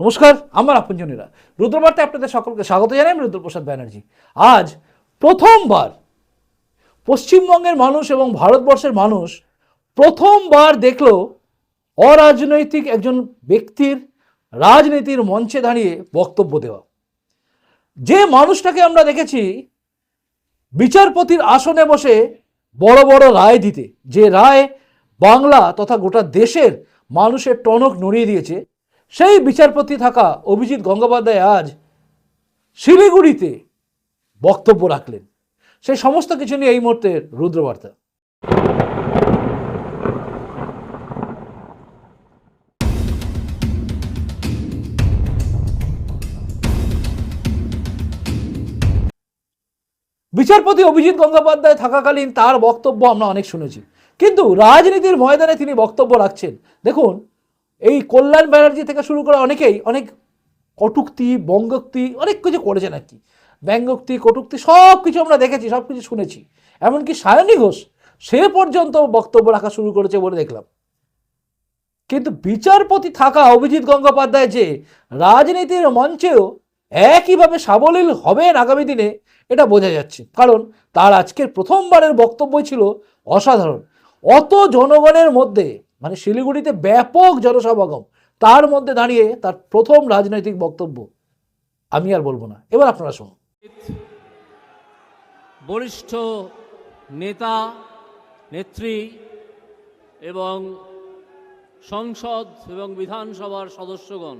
নমস্কার, আমার আপনজনেরা। রুদ্রবার্তে আপনাদের সকলকে স্বাগত জানাই, আমি রুদ্রপ্রসাদ ব্যানার্জি। আজ প্রথমবার পশ্চিমবঙ্গের মানুষ এবং ভারতবর্ষের মানুষ প্রথমবার দেখল অরাজনৈতিক একজন ব্যক্তির রাজনীতির মঞ্চে দাঁড়িয়ে বক্তব্য দেওয়া। যে মানুষটাকে আমরা দেখেছি বিচারপতির আসনে বসে বড় বড় রায় দিতে, যে রায় বাংলা তথা গোটা দেশের মানুষের টনক নড়িয়ে দিয়েছে সেই বিচারপতি থাকা অভিজিৎ গঙ্গোপাধ্যায় আজ শিলিগুড়িতে বক্তব্য রাখলেন। সেই সমস্ত কিছু নিয়ে এই মুহূর্তের রুদ্রবার্তা। বিচারপতি অভিজিৎ গঙ্গোপাধ্যায় থাকাকালীন তার বক্তব্য আমরা অনেক শুনেছি। কিন্তু রাজনীতির ময়দানে তিনি বক্তব্য রাখছেন। দেখুন এই কল্যাণ ব্যানার্জি থেকে শুরু করে অনেকেই, অনেক কটুক্তি, বঙ্গোক্তি, অনেক কিছু করেছেন আর কি ব্যঙ্গোক্তি, কটুক্তি সব কিছু আমরা দেখেছি সব কিছু শুনেছি। এমনকি সায়নী ঘোষ, সে পর্যন্ত বক্তব্য রাখা শুরু করেছে বলে দেখলাম। কিন্তু বিচারপতি থাকা অভিজিৎ গঙ্গোপাধ্যায় যে রাজনীতির মঞ্চেও একইভাবে সাবলীল হবেন আগামী দিনে, এটা বোঝা যাচ্ছে। কারণ তার আজকের প্রথমবারের বক্তব্যই ছিল অসাধারণ। অত জনগণের মধ্যে মানে শিলিগুড়িতে ব্যাপক জনসমাগম। তার মধ্যে দাঁড়িয়ে তার প্রথম রাজনৈতিক বক্তব্য আমি আর বলব না। এবার আপনারা শুনুন। বরিষ্ঠ নেতা, নেত্রী এবং সংসদ এবং বিধানসভার সদস্যগণ,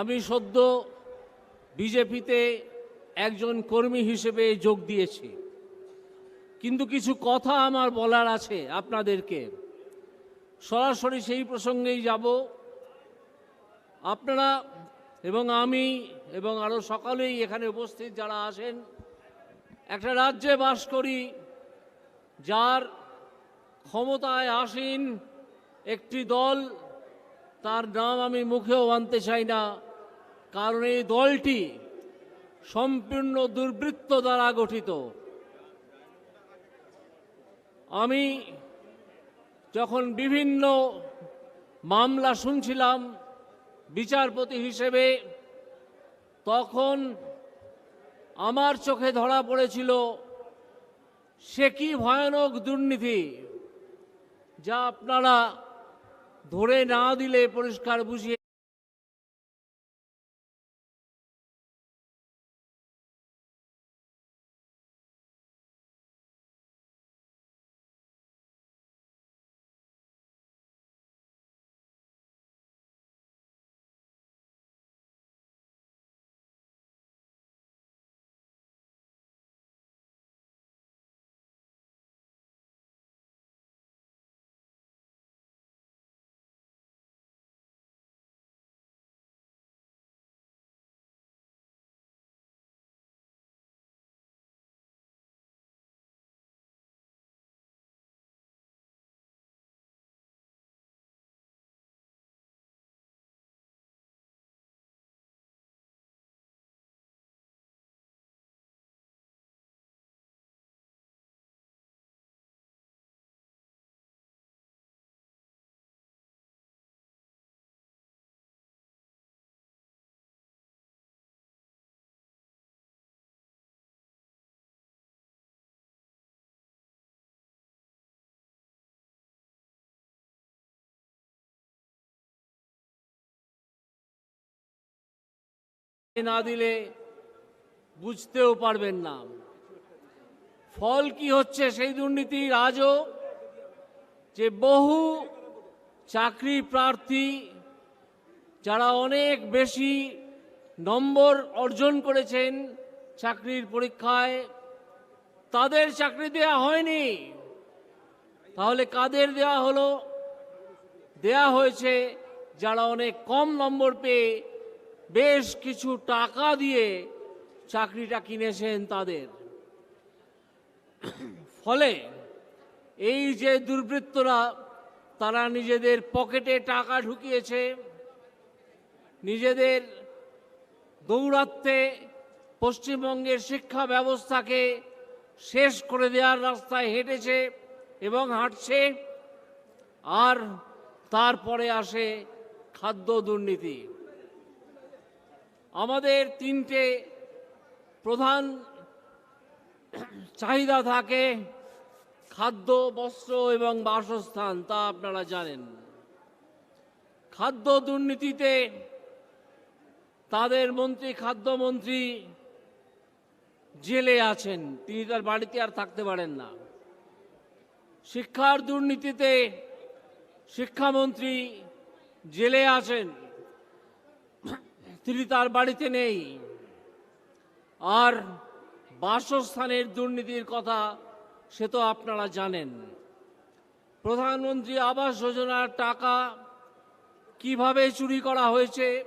আমি সদ্য বিজেপিতে একজন কর্মী হিসেবে যোগ দিয়েছি। কিন্তু কিছু কথা আমার বলার আছে আপনাদেরকে। সরাসরি সেই প্রসঙ্গেই যাব। আপনারা এবং আমি এবং আরও সকালেই এখানে উপস্থিত যারা আছেন, একটা রাজ্যে বাস করি, যার ক্ষমতায় আসীন একটি দল, তার নাম আমি মুখেও আনতে চাই না, কারণ এই দলটি সম্পূর্ণ দুর্বৃত্ত দ্বারা গঠিত। আমি যখন বিভিন্ন মামলা শুনছিলাম বিচারপতি হিসেবে, তখন আমার চোখে ধরা পড়েছিল, সে কি ভয়ানক দুর্নীতি যা আপনারা ধরে না দিলে পরিষ্কার বুঝিয়ে না দিলে বুঝতেও পারবেন না। ফল কি হচ্ছে সেই দুর্নীতির আজও যে বহু চাকরি প্রার্থী যারা অনেক বেশি নম্বর অর্জন করেছেন চাকরির পরীক্ষায়, তাদের চাকরি দেয়া হয়নি। তাহলে কাদের দেয়া হলো? দেয়া হয়েছে যারা অনেক কম নম্বর পেয়ে বেশ কিছু টাকা দিয়ে চাকরিটা কিনেছেন তাদের। ফলে এই যে দুর্বৃত্তরা, তারা নিজেদের পকেটে টাকা ঢুকিয়েছে, নিজেদের দৌরাত্মে পশ্চিমবঙ্গের শিক্ষা ব্যবস্থাকে শেষ করে দেওয়ার রাস্তায় হেঁটেছে এবং হাঁটছে, আর তারপরে আসে খাদ্য দুর্নীতি। আমাদের তিনটে প্রধান চাহিদা থাকে, খাদ্য, বস্ত্র এবং বাসস্থান, তা আপনারা জানেন। খাদ্য দুর্নীতিতে তাদের মন্ত্রী খাদ্যমন্ত্রী জেলে আছেন। তিনি তার বাড়িতে আর থাকতে পারেন না। শিক্ষার দুর্নীতিতে শিক্ষামন্ত্রী জেলে আছেন। তিনি তার বাড়িতে নেই। আর বাসস্থানের দুর্নীতির কথা সে তো আপনারা জানেন। প্রধানমন্ত্রী আবাস যোজনার টাকা কীভাবে চুরি করা হয়েছে,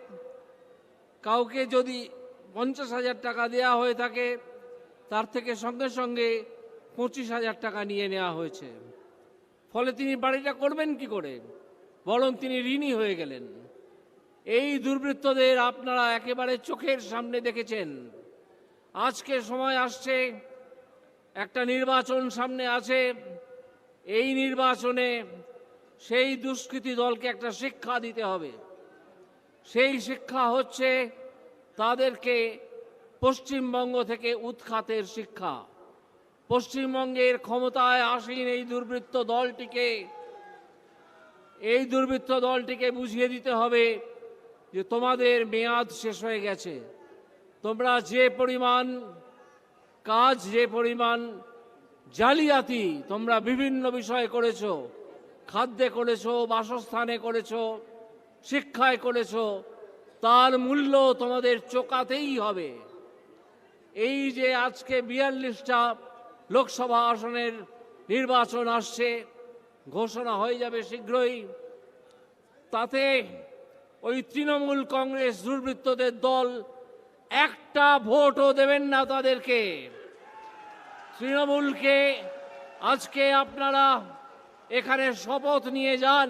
কাউকে যদি পঞ্চাশ হাজার টাকা দেওয়া হয়ে থাকে, তার থেকে সঙ্গে সঙ্গে পঁচিশ হাজার টাকা নিয়ে নেওয়া হয়েছে। ফলে তিনি বাড়িটা করবেন কি করে? বরং তিনি ঋণী হয়ে গেলেন। এই দুর্বৃত্তদের আপনারা একেবারে চোখের সামনে দেখেছেন। আজকে সময় আসছে, একটা নির্বাচন সামনে আছে। এই নির্বাচনে সেই দুষ্কৃতী দলকে একটা শিক্ষা দিতে হবে। সেই শিক্ষা হচ্ছে তাদেরকে পশ্চিমবঙ্গ থেকে উৎখাতের শিক্ষা। পশ্চিমবঙ্গের ক্ষমতায় আসীন এই দুর্বৃত্ত দলটিকে, এই দুর্বৃত্ত দলটিকে বুঝিয়ে দিতে হবে যে তোমাদের মেয়াদ শেষ হয়ে গেছে। তোমরা যে পরিমাণ কাজ, যে পরিমাণ জালিয়াতি তোমরা বিভিন্ন বিষয়ে করেছ। খাদ্যে করেছ, বাসস্থানে করেছ, শিক্ষায় করেছ, তার মূল্য তোমাদের চোকাতেই হবে। এই যে আজকে বিয়াল্লিশটা লোকসভা আসনের নির্বাচন আসছে, ঘোষণা হয়ে যাবে শীঘ্রই। তাতে ওই তৃণমূল কংগ্রেস দুর্বৃত্তদের দল একটা ভোটও দেবেন না তাদেরকে। তৃণমূলকে আজকে আপনারা এখানে শপথ নিয়ে যান।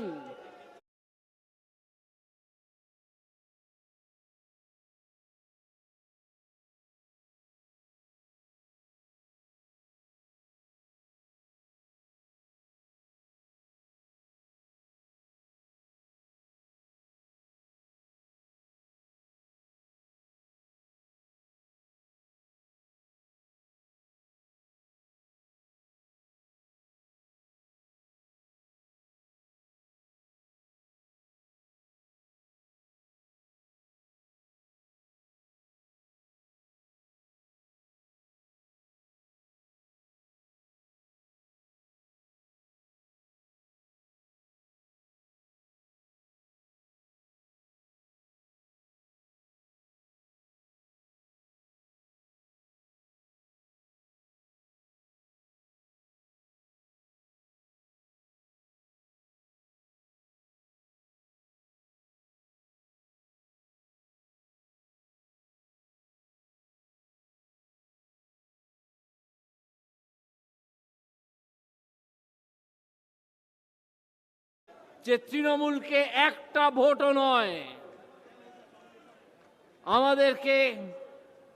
যে তৃণমূলকে একটা ভোটও নয়। আমাদেরকে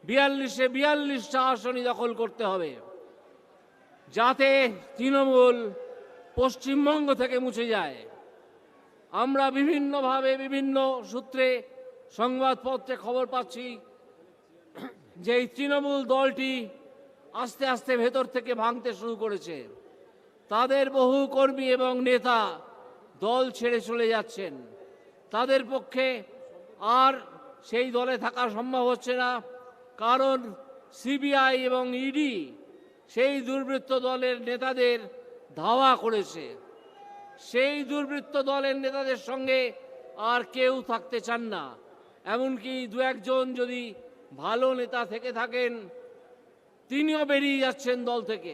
বিয়াল্লিশে বিয়াল্লিশটা আসনই দখল করতে হবে। যাতে তৃণমূল পশ্চিমবঙ্গ থেকে মুছে যায়। আমরা বিভিন্নভাবে বিভিন্ন সূত্রে সংবাদপত্রে খবর পাচ্ছি যে এই তৃণমূল দলটি আস্তে আস্তে ভেতর থেকে ভাঙতে শুরু করেছে। তাদের বহু কর্মী এবং নেতা দল ছেড়ে চলে যাচ্ছেন। তাদের পক্ষে আর সেই দলে থাকা সম্ভব হচ্ছে না, কারণ সিবিআই এবং ইডি সেই দুর্বৃত্ত দলের নেতাদের ধাওয়া করেছে। সেই দুর্বৃত্ত দলের নেতাদের সঙ্গে আর কেউ থাকতে চান না। এমনকি দু একজন যদি ভালো নেতা থেকে থাকেন, তিনিও বেরিয়ে যাচ্ছেন দল থেকে।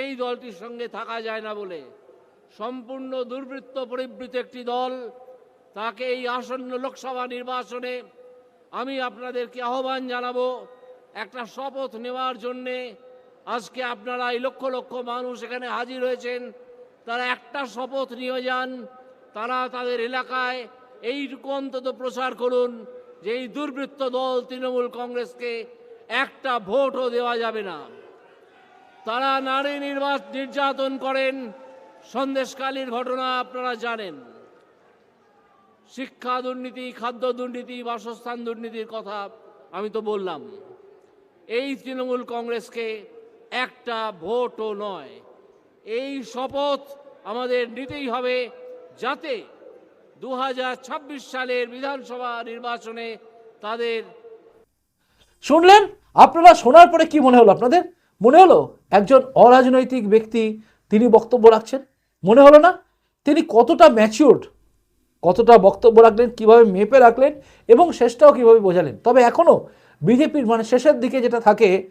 এই দলটির সঙ্গে থাকা যায় না বলে সম্পূর্ণ দুর্বৃত্ত পরিবৃত একটি দল, তাকে এই আসন্ন লোকসভা নির্বাচনে আমি আপনাদেরকে আহ্বান জানাব, একটা শপথ নেওয়ার জন্যে। আজকে আপনারা এই লক্ষ লক্ষ মানুষ এখানে হাজির হয়েছেন, তারা একটা শপথ নিয়ে যান, তারা তাদের এলাকায় এইটুকু অন্তত প্রচার করুন যে এই দুর্বৃত্ত দল তৃণমূল কংগ্রেসকে একটা ভোটও দেওয়া যাবে না। তারা নারী নির্বাচ নির্যাতন করেন সন্দেশকালীর ঘটনা আপনারা জানেন। শিক্ষা দুর্নীতি, খাদ্য দুর্নীতি, বাসস্থান দুর্নীতির কথা আমি তো বললাম। এই তৃণমূল কংগ্রেসকে একটা ভোটও নয়। এই শপথ আমাদের নিতেই হবে যাতে দু হাজার ছাব্বিশ সালের বিধানসভা নির্বাচনে তাদের শুনলেন? আপনারা শোনার পরে কি মনে হলো আপনাদের? মনে হলো একজন অরাজনৈতিক ব্যক্তি তিনি বক্তব্য রাখছেন? মনে হলো না? তিনি কতটা ম্যাচিওর্ড কতটা বক্তব্য রাখলেন, কীভাবে মেপে রাখলেন এবং শেষটাও কীভাবে বোঝালেন? তবে এখনও বিজেপির মানে শেষের দিকে যেটা থাকে,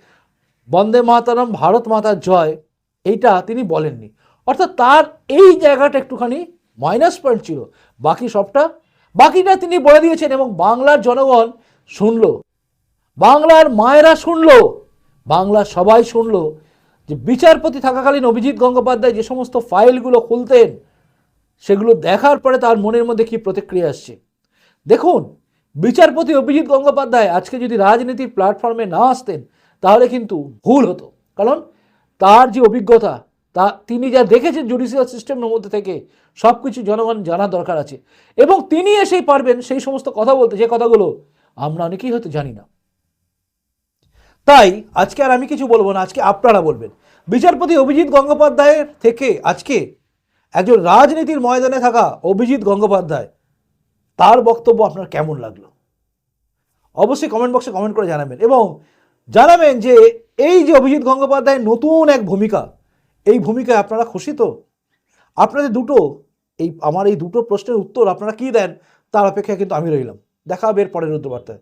বন্দে মাতারাম, ভারত মাতার জয়, এইটা তিনি বলেননি। অর্থাৎ তার এই জায়গাটা একটুখানি মাইনাস পয়েন্ট ছিল। বাকি সবটা, বাকিটা তিনি বলে দিয়েছেন এবং বাংলার জনগণ শুনল। বাংলার মায়েরা শুনল বাংলার সবাই শুনলো। যে বিচারপতি থাকাকালীন অভিজিৎ গঙ্গোপাধ্যায় যে সমস্ত ফাইলগুলো খুলতেন, সেগুলো দেখার পরে তার মনের মধ্যে কি প্রতিক্রিয়া আসছে? দেখুন, বিচারপতি অভিজিৎ গঙ্গোপাধ্যায় আজকে যদি রাজনীতির প্ল্যাটফর্মে না আসতেন, তাহলে কিন্তু ভুল হতো। কারণ তার যে অভিজ্ঞতা, তা তিনি যা দেখেছেন জুডিশিয়াল সিস্টেমের মধ্যে থেকে সব কিছু জনগণ জানা দরকার আছে। এবং তিনি এসেই পারবেন সেই সমস্ত কথা বলতে, যে কথাগুলো আমরা অনেকেই হয়তো জানি না। তাই আজকে আর আমি কিছু বলব না, আজকে আপনারা বলবেন। বিচারপতি অভিজিৎ গঙ্গোপাধ্যায়ের থেকে আজকে একজন রাজনীতির ময়দানে থাকা অভিজিৎ গঙ্গোপাধ্যায়, তার বক্তব্য আপনার কেমন লাগল? অবশ্যই কমেন্ট বক্সে কমেন্ট করে জানাবেন এবং জানাবেন যে এই যে অভিজিৎ গঙ্গোপাধ্যায়ের নতুন এক ভূমিকা, এই ভূমিকায় আপনারা খুশি তো? আপনাদের দুটো, এই আমার এই দুটো প্রশ্নের উত্তর আপনারা কী দেন, তার অপেক্ষায় কিন্তু আমি রইলাম। দেখা হবে এর পরের রুদ্রবার্তায়।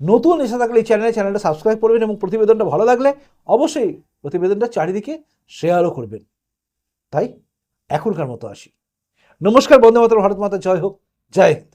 নতুন এসে থাকলে এই চ্যানেলে চ্যানেলটা সাবস্ক্রাইব করবেন এবং প্রতিবেদনটা ভালো লাগলে অবশ্যই প্রতিবেদনটা চারিদিকে শেয়ারও করবেন। তাই এখনকার মতো আসি। নমস্কার, বন্দে মাতরম, ভারত মাতা, জয় হোক, জয় হিন্দ।